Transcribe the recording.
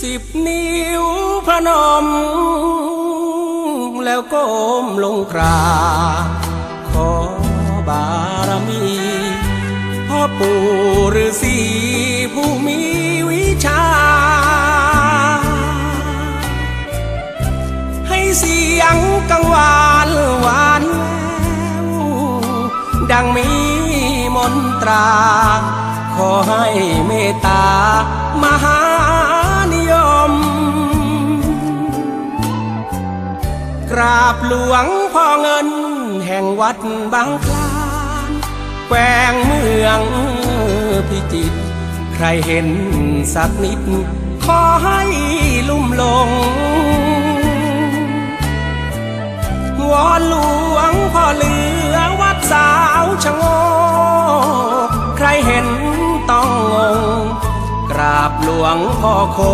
สิบนิ้วพนม แล้วก้มลงกราขอบารมีพ่อปู่ฤาษีผู้มีวิชา ให้เสียงกังวานหวานแววดังมีมนตรา ขอให้เมตตามหา ราบหลวงพ่อเงิน แห่งวัดบางคลานแวงเมืองพิจิตรใครเห็นสักนิด ขอให้ลุ่มลง วอนหลวงพ่อเหลือวัดสาวชะโงกใครเห็นต้องงง กราบหลวงพ่อค